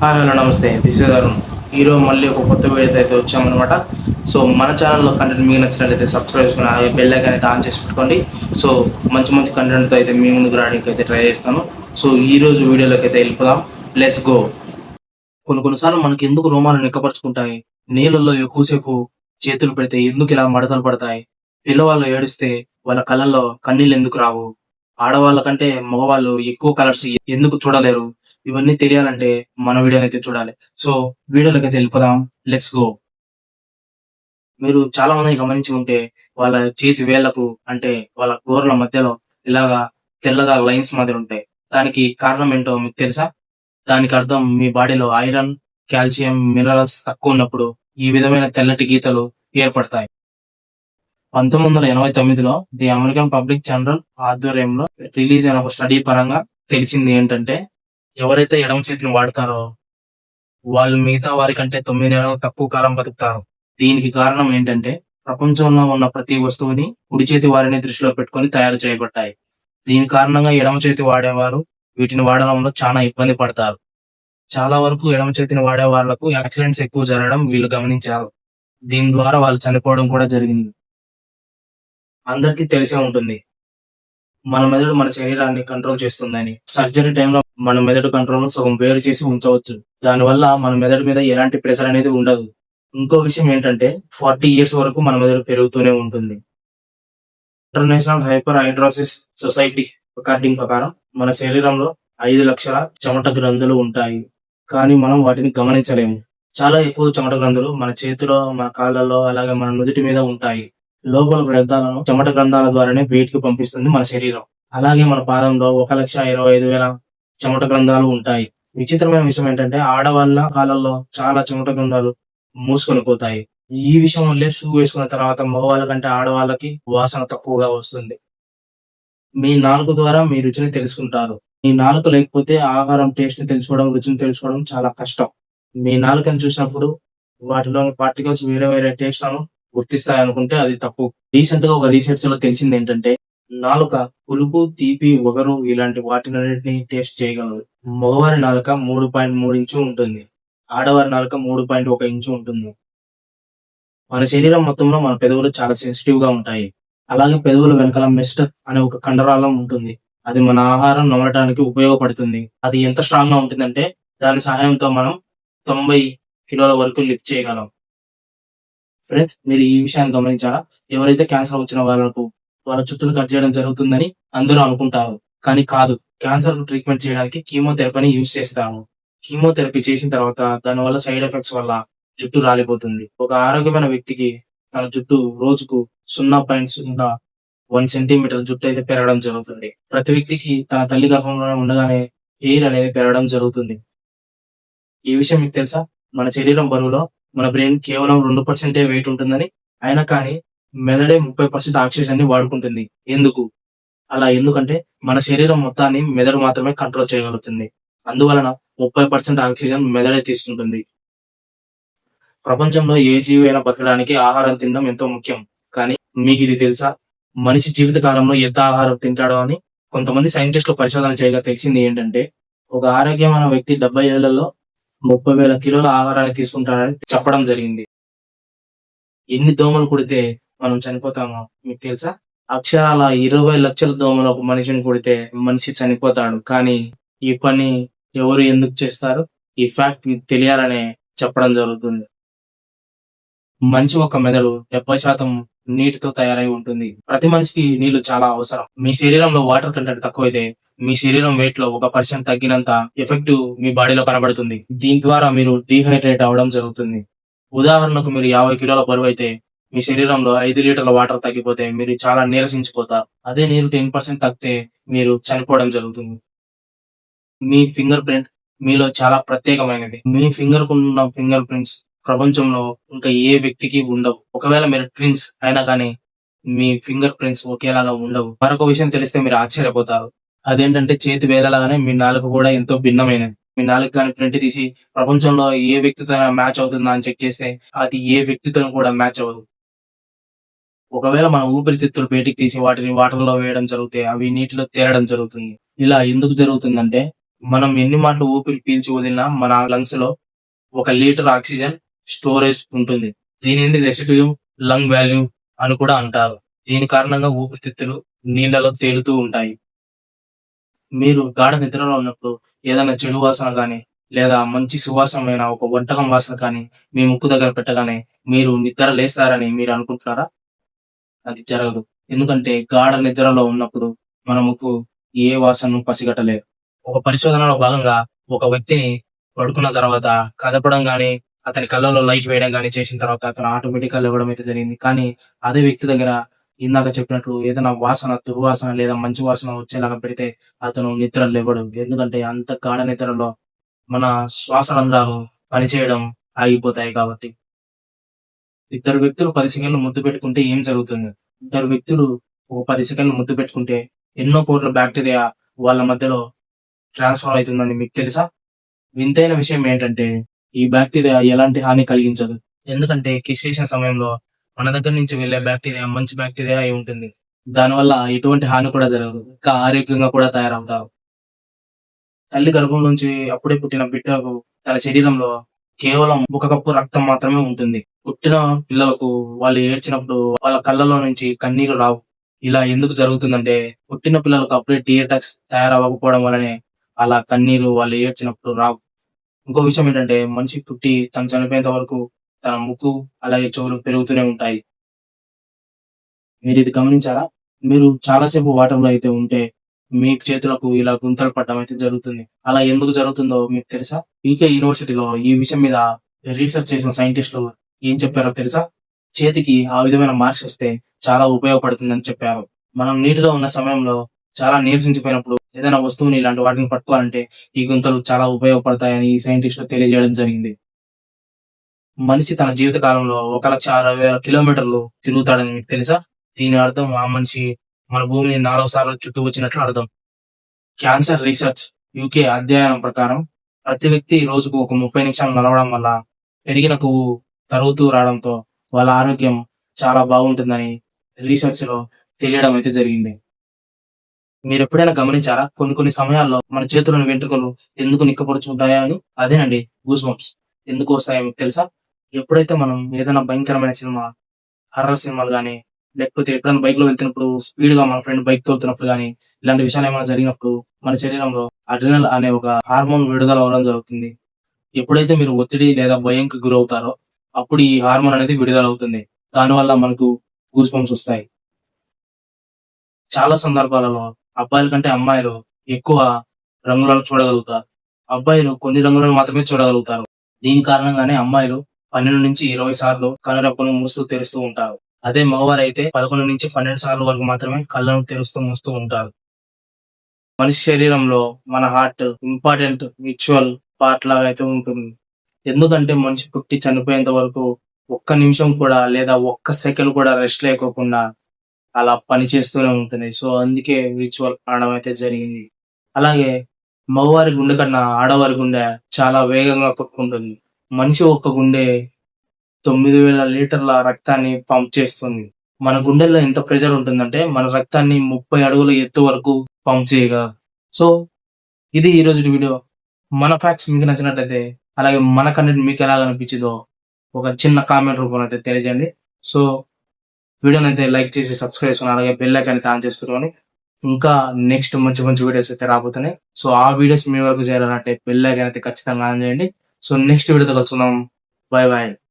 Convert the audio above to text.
Hi hello నమస్తే. This గారు. ఈరోజు మళ్ళీ ఒక కొత్త వీడియో అయితే వచ్చామన్నమాట. సో మన ఛానల్లో కంటెంట్ మీకు నచ్చినట్లయితే సబ్స్క్రైబ్ చేసుకుని అలాగే బెల్ ఐకాన్ అయితే ఆన్ చేసి పెట్టుకోండి. సో మంచి మంచి కంటెంట్తో అయితే మీ ముందుకు రావడానికి అయితే ట్రై చేస్తాను. సో ఈ రోజు వీడియోలోకి అయితే వెళ్ళిపోదాం. లెట్స్ గో కొన్ని కొన్నిసార్లు మనకి ఎందుకు రోమాలు నిక్కపరుచుకుంటాయి? నీళ్ళల్లో ఎక్కువసేపు చేతులు పెడితే ఎందుకు ఇలా మడతలు పడతాయి? పిల్లవాళ్ళు ఏడిస్తే వాళ్ళ కళ్ళల్లో కన్నీళ్ళు ఎందుకు రావు? ఆడవాళ్ళ కంటే మగవాళ్ళు ఎక్కువ కలర్స్ ఎందుకు చూడలేరు? ఇవన్నీ తెలియాలంటే మన వీడియోని అయితే చూడాలి. సో వీడియోలోకి అయితే వెళ్ళిపోదాం. లెట్స్ గో మీరు చాలా మందిని గమనించి ఉంటే వాళ్ళ చేతి వేళ్ళకు అంటే వాళ్ళ కూరల మధ్యలో ఇలాగా తెల్లగా లైన్స్ మాదిరి ఉంటాయి. దానికి కారణం ఏంటో మీకు తెలుసా? దానికి అర్థం మీ బాడీలో ఐరన్ కాల్షియం మినరల్స్ తక్కువ ఉన్నప్పుడు ఈ విధమైన తెల్లటి గీతలు ఏర్పడతాయి. పంతొమ్మిది వందల ఎనభై తొమ్మిదిలో ది అమెరికన్ పబ్లిక్ జనరల్ ఆధ్వర్యంలో రిలీజ్ అయిన ఒక స్టడీ పరంగా తెలిసింది ఏంటంటే ఎవరైతే ఎడమ చేతిని వాడతారో వాళ్ళు మిగతా వారికంటే తొమ్మిది నెలలు తక్కువ కాలం బతుకుతారు. దీనికి కారణం ఏంటంటే ప్రపంచంలో ఉన్న ప్రతి వస్తువుని కుడి చేతి వారిని దృష్టిలో పెట్టుకొని తయారు చేయబడ్డాయి. దీని కారణంగా ఎడమ చేతి వాడేవారు వీటిని వాడడంలో చాలా ఇబ్బంది పడతారు. చాలా వరకు ఎడమ చేతిని వాడే వాళ్ళకు యాక్సిడెంట్స్ ఎక్కువ జరగడం వీళ్ళు గమనించారు. దీని ద్వారా వాళ్ళు చనిపోవడం కూడా జరిగింది. అందరికీ తెలిసే ఉంటుంది. మన మెదడు మన శరీరాన్ని కంట్రోల్ చేస్తుందని. సర్జరీ టైంలో మన మెదడు కంట్రోల్ సగం వేరు చేసి ఉంచవచ్చు. దానివల్ల మన మెదడు మీద ఎలాంటి ప్రెషర్ అనేది ఉండదు. ఇంకో విషయం ఏంటంటే ఫార్టీ ఇయర్స్ వరకు మన మెదడు పెరుగుతూనే ఉంటుంది. International hyperhidrosis society recording ప్రకారం మన శరీరంలో ఐదు లక్షల చెమట గ్రంథులు ఉంటాయి. కానీ మనం వాటిని గమనించలేము. చాలా ఎక్కువ చెమట గ్రంథులు మన చేతిలో మన కాళ్ళలో అలాగే మన నుదుటి మీద ఉంటాయి. లోపల వ్యర్థాలను చెమట గ్రంథాల ద్వారానే బయటికి పంపిస్తుంది మన శరీరం. అలాగే మన పాదంలో ఒక లక్ష ఇరవై ఐదు వేల చెమట గ్రంథాలు ఉంటాయి. విచిత్రమైన విషయం ఏంటంటే ఆడవాళ్ళ కాలంలో చాలా చెమట గ్రంథాలు మూసుకొని పోతాయి. ఈ విషయం వల్లే షూ వేసుకున్న తర్వాత మగవాళ్ళ కంటే ఆడవాళ్ళకి వాసన తక్కువగా వస్తుంది. మీ నాలుగు ద్వారా మీ రుచిని తెలుసుకుంటారు. మీ నాలుక లేకపోతే ఆహారం టేస్ట్ని తెలుసుకోవడం రుచిని తెలుసుకోవడం చాలా కష్టం. మీ నాలుకని చూసినప్పుడు వాటిలోని పార్టికల్స్ వేరే వేరే టేస్ట్లను గుర్తిస్తాయి అనుకుంటే అది తప్పు. రీసెంట్గా ఒక రీసెర్చ్లో తెలిసింది ఏంటంటే నాలుక పులుపు తీపి ఒగరు ఇలాంటి వాటినన్నిటిని టేస్ట్ చేయగలదు. మగవారి నాలుక మూడు పాయింట్ మూడు ఇంచు ఉంటుంది. ఆడవారి నాలుక మూడు పాయింట్ ఒక ఇంచు ఉంటుంది. మన శరీరం మొత్తంలో మన పెదవులు చాలా సెన్సిటివ్గా ఉంటాయి. అలాగే పెదవుల వెనకాల మెస్టర్ అనే ఒక కండరాలం ఉంటుంది. అది మన ఆహారం నమలటానికి ఉపయోగపడుతుంది. అది ఎంత స్ట్రాంగ్గా ఉంటుందంటే దాని సహాయంతో మనం తొంభై కిలోల వరకు లిఫ్ట్ చేయగలం. ఫ్రెండ్స్ మీరు ఈ విషయాన్ని గమనించారా ఎవరైతే క్యాన్సర్ వచ్చిన వాళ్ళకు వాళ్ళ చుట్టూను కట్ చేయడం జరుగుతుందని అందరూ అనుకుంటారు. కానీ కాదు క్యాన్సర్ ట్రీట్మెంట్ చేయడానికి కీమోథెరపీని యూజ్ చేస్తాము. కీమోథెరపీ చేసిన తర్వాత దాని వల్ల సైడ్ ఎఫెక్ట్స్ వల్ల జుట్టు రాలిపోతుంది. ఒక ఆరోగ్యమైన వ్యక్తికి తన జుట్టు రోజుకు సున్నా పాయింట్ సున్నా వన్ సెంటీమీటర్ జుట్టు అయితే పెరగడం జరుగుతుంది. ప్రతి వ్యక్తికి తన తల్లి గర్భంలో ఉండగానే హెయిర్ అనేది పెరగడం జరుగుతుంది. ఈ విషయం మీకు తెలుసా? మన శరీరం బరువులో మన బ్రెయిన్ కేవలం రెండు పర్సెంటే వెయిట్ ఉంటుందని అయినా కానీ మెదడే ముప్పై పర్సెంట్ ఆక్సిజన్ని వాడుకుంటుంది. ఎందుకు? అలా ఎందుకంటే మన శరీరం మొత్తాన్ని మెదడు మాత్రమే కంట్రోల్ చేయగలుగుతుంది. అందువలన ముప్పై పర్సెంట్ ఆక్సిజన్ మెదడే తీసుకుంటుంది. ప్రపంచంలో ఏ జీవి అయినా బతకడానికి ఆహారం తినడం ఎంతో ముఖ్యం. కానీ మీకు ఇది తెలుసా? మనిషి జీవిత కాలంలో ఎంత ఆహారం తింటాడో అని కొంతమంది సైంటిస్టులు పరిశోధన చేయగా తెలిసింది ఏంటంటే ఒక ఆరోగ్యమైన వ్యక్తి డెబ్బై ఏళ్ళలో ముప్పై వేల కిలోల ఆహారాన్ని తీసుకుంటాడని చెప్పడం జరిగింది. ఎన్ని దోమలు కుడితే మనం చనిపోతామో మీకు తెలుసా? అక్షరాల ఇరవై లక్షల దోమలు ఒక మనిషిని కుడితే మనిషి చనిపోతాడు. కానీ ఈ పని ఎవరు ఎందుకు చేస్తారు? ఈ ఫ్యాక్ట్ మీకు తెలియాలనే చెప్పడం జరుగుతుంది. మనిషి ఒక మెదడు డెబ్బై శాతం నీటితో తయారై ఉంటుంది. ప్రతి మనిషికి నీళ్ళు చాలా అవసరం. మీ శరీరంలో వాటర్ కంటెంట్ తక్కువైతే మీ శరీరం వెయిట్లో ఒక పర్సెంట్ తగ్గినంత ఎఫెక్ట్ మీ బాడీలో కనబడుతుంది. దీని ద్వారా మీరు డీహైడ్రేట్ అవడం జరుగుతుంది. ఉదాహరణకు మీరు యాభై కిలోల బరువు అయితే మీ శరీరంలో ఐదు లీటర్ల వాటర్ తగ్గిపోతే మీరు చాలా నీరసించిపోతారు. అదే నీరు టెన్ పర్సెంట్ తగ్గితే మీరు చనిపోవడం జరుగుతుంది. మీ ఫింగర్ ప్రింట్ మీలో చాలా ప్రత్యేకమైనది. మీ ఫింగర్ ఉన్న ఫింగర్ ప్రింట్స్ ప్రపంచంలో ఇంకా ఏ వ్యక్తికి ఉండవు. ఒకవేళ మీరు ట్విన్స్ అయినా కానీ మీ ఫింగర్ ప్రింట్స్ ఒకేలాగా ఉండవు. మరొక విషయం తెలిస్తే మీరు ఆశ్చర్యపోతారు. అదేంటంటే చేతి వేలలాగానే మీ నాలుక కూడా ఎంతో భిన్నమైనది మీ నాలుగు కానీ ప్రింట్ తీసి ప్రపంచంలో ఏ వ్యక్తితో మ్యాచ్ అవుతుందా అని చెక్ చేస్తే అది ఏ వ్యక్తితో కూడా మ్యాచ్ అవ్వదు. ఒకవేళ మన ఊపిరితిత్తులు బయటికి తీసి వాటిని వాటర్లో వేయడం జరిగితే అవి నీటిలో తేరడం జరుగుతుంది. ఇలా ఎందుకు జరుగుతుందంటే మనం ఎన్ని మాటలు ఊపిరి పీల్చి వదిలినా మన లంగ్స్లో ఒక లీటర్ ఆక్సిజన్ స్టోరేజ్ ఉంటుంది. దీనిని రెసిటివ్ లంగ్ వాల్యూ అని కూడా అంటారు. దీని కారణంగా ఊపిరితిత్తులు నీళ్ళలో తేలుతూ ఉంటాయి. మీరు గాఢ నిద్రలో ఉన్నప్పుడు ఏదైనా చెడు వాసన కానీ లేదా మంచి సువాసనమైన ఒక వంటకం వాసన కానీ మీ ముక్కు దగ్గర పెట్టగానే మీరు నిద్ర లేస్తారని మీరు అనుకుంటున్నారా? అది జరగదు. ఎందుకంటే గాఢ నిద్రలో ఉన్నప్పుడు మన ముక్కు ఏ వాసనను పసిగట్టలేదు. ఒక పరిశోధనలో భాగంగా ఒక వ్యక్తిని పడుకున్న తర్వాత కదపడం కానీ అతని కళ్ళలో లైట్ వేయడం కానీ చేసిన తర్వాత అతను ఆటోమేటిక్గా ఇవ్వడం లేవడం అయితే జరిగింది. కానీ అదే వ్యక్తి దగ్గర ఇందాక చెప్పినట్లు ఏదైనా వాసన దుర్వాసన లేదా మంచి వాసన వచ్చేలాగా పెడితే అతను నిద్ర ఇవ్వడం ఎందుకంటే అంత గాఢ నిద్రలో మన శ్వాసరంధ్రాలు పనిచేయడం ఆగిపోతాయి కాబట్టి. ఇద్దరు వ్యక్తులు పది సెకండ్లు ముద్దు పెట్టుకుంటే ఏం జరుగుతుంది? ఇద్దరు వ్యక్తులు ఒక పది సెకండ్లు ముద్దు పెట్టుకుంటే ఎన్నో కోట్ల బ్యాక్టీరియా వాళ్ళ మధ్యలో ట్రాన్స్ఫర్ అవుతుందని మీకు తెలుసా? వింతైన విషయం ఏంటంటే ఈ బ్యాక్టీరియా ఎలాంటి హాని కలిగించదు. ఎందుకంటే కిస్ చేసిన సమయంలో మన దగ్గర నుంచి వెళ్ళే బ్యాక్టీరియా మంచి బ్యాక్టీరియా అయి ఉంటుంది. దానివల్ల ఎటువంటి హాని కూడా జరగదు. ఇంకా ఆరోగ్యంగా కూడా తయారవుతారు తల్లి గర్భం నుంచి అప్పుడే పుట్టిన బిడ్డకు తన శరీరంలో కేవలం ఒక కప్పు రక్తం మాత్రమే ఉంటుంది. పుట్టిన పిల్లలకు వాళ్ళు ఏడ్చినప్పుడు వాళ్ళ కళ్ళలో నుంచి కన్నీరు రావు. ఇలా ఎందుకు జరుగుతుందంటే పుట్టిన పిల్లలకు అప్పుడే టీఎటాక్స్ తయారవ్వకపోవడం వల్లనే అలా కన్నీరు వాళ్ళు ఏడ్చినప్పుడు రావు. ఇంకో విషయం ఏంటంటే మనిషి పుట్టి తను చనిపోయేంత వరకు తన ముక్కు అలాగే చెవులు పెరుగుతూనే ఉంటాయి. మీరు ఇది గమనించారా? మీరు చాలాసేపు వాటర్లో అయితే ఉంటే మీ చేతులకు ఇలా గుంతలు పడడం అయితే జరుగుతుంది. అలా ఎందుకు జరుగుతుందో మీకు తెలుసా? పీకే యూనివర్సిటీలో ఈ విషయం మీద రీసెర్చ్ చేసిన సైంటిస్టులు ఏం చెప్పారో తెలుసా? చేతికి ఆ విధమైన మార్క్స్ వస్తే చాలా ఉపయోగపడుతుందని చెప్పారు. మనం నీటిలో ఉన్న సమయంలో చాలా నీరసించిపోయినప్పుడు ఏదైనా వస్తువుని ఇలాంటి వాటిని పట్టుకోవాలంటే ఈ గుంతలు చాలా ఉపయోగపడతాయని ఈ సైంటిస్టులు తెలియజేయడం జరిగింది. మనిషి తన జీవిత కాలంలో ఒక లక్ష అరవై వేల కిలోమీటర్లు తిరుగుతాడని మీకు తెలుసా? దీని అర్థం ఆ మనిషి మన భూమిని నాలుగు సార్లు చుట్టూ వచ్చినట్లు అర్థం. క్యాన్సర్ రీసెర్చ్ యూకే అధ్యయనం ప్రకారం ప్రతి వ్యక్తి రోజుకు ఒక ముప్పై నిమిషాలు నడవడం వల్ల పెరిగిన కొవ్వు తరుగుతూ రావడంతో వాళ్ళ ఆరోగ్యం చాలా బాగుంటుందని రీసెర్చ్లో తెలియడం అయితే జరిగింది. మీరు ఎప్పుడైనా గమనించారా? కొన్ని కొన్ని సమయాల్లో మన చేతులను వెంట్రుకలు ఎందుకు నిక్కపరుచుకుంటాయా అని? అదేనండి గూస్ బంప్స్ ఎందుకు వస్తాయో మీకు తెలుసా? ఎప్పుడైతే మనం ఏదైనా భయంకరమైన సినిమా హర్రర్ సినిమాలు కానీ లేకపోతే ఎప్పుడైనా బైక్లో వెళ్తున్నప్పుడు స్పీడ్గా మన ఫ్రెండ్ బైక్ తోలుతున్నప్పుడు కానీ ఇలాంటి విషయాలు ఏమైనా జరిగినప్పుడు మన శరీరంలో అడ్రినల్ అనే ఒక హార్మోన్ విడుదల అవడం జరుగుతుంది. ఎప్పుడైతే మీరు ఒత్తిడి లేదా భయంకి గురవుతారో అప్పుడు ఈ హార్మోన్ అనేది విడుదల అవుతుంది దానివల్ల మనకు గూస్ బంప్స్ వస్తాయి. చాలా సందర్భాలలో అబ్బాయిల కంటే అమ్మాయిలు ఎక్కువ రంగులను చూడగలుగుతారు. అబ్బాయిలు కొన్ని రంగులను మాత్రమే చూడగలుగుతారు. దీని కారణంగానే అమ్మాయిలు పన్నెండు నుంచి ఇరవై సార్లు కనురెప్పను మూస్తూ తెరుస్తూ ఉంటారు. అదే మగవారు అయితే పదకొండు నుంచి పన్నెండు సార్లు వరకు మాత్రమే కళ్ళను తెరుస్తూ మూస్తూ ఉంటారు. మనిషి శరీరంలో మన హార్ట్ ఇంపార్టెంట్ విచువల్ పార్ట్ లాగా అయితే ఉంటుంది. ఎందుకంటే మనిషి పుట్టి చనిపోయేంత వరకు ఒక్క నిమిషం కూడా లేదా ఒక్క సెకండ్ కూడా రెస్ట్ లేకోకుండా అలా పని చేస్తూనే ఉంటుంది సో అందుకే రిచువల్ ఆడడం అయితే జరిగింది. అలాగే మగవారి గుండె కన్నా ఆడవారి గుండె చాలా వేగంగా కొట్టుకుంటుంది. మనిషి ఒక్క గుండె తొమ్మిది వేల లీటర్ల రక్తాన్ని పంప్ చేస్తుంది. మన గుండెల్లో ఎంత ప్రెషర్ ఉంటుందంటే మన రక్తాన్ని ముప్పై అడుగుల ఎత్తు వరకు పంప్ చేయగా. సో ఇది ఈ వీడియో. మన ఫ్యాక్ట్స్ మీకు నచ్చినట్లయితే అలాగే మన కంటెంట్ మీకు ఎలా అనిపించిందో ఒక చిన్న కామెంట్ రూపంలో అయితే తెలియజేయండి. సో వీడియోని అయితే లైక్ చేసి సబ్స్క్రైబ్ చేసుకుని అలాగే బెల్ ఐకాన్ అయితే ఆన్ చేసి ఇంకా నెక్స్ట్ మంచి మంచి వీడియోస్ అయితే రాబోతున్నాయి. సో ఆ వీడియోస్ మీ వరకు చేయాలంటే బెల్ ఐకాన్ అయితే ఖచ్చితంగా ఆన్ చేయండి. సో నెక్స్ట్ వీడియోతో కలుసుకుందాం. Bye bye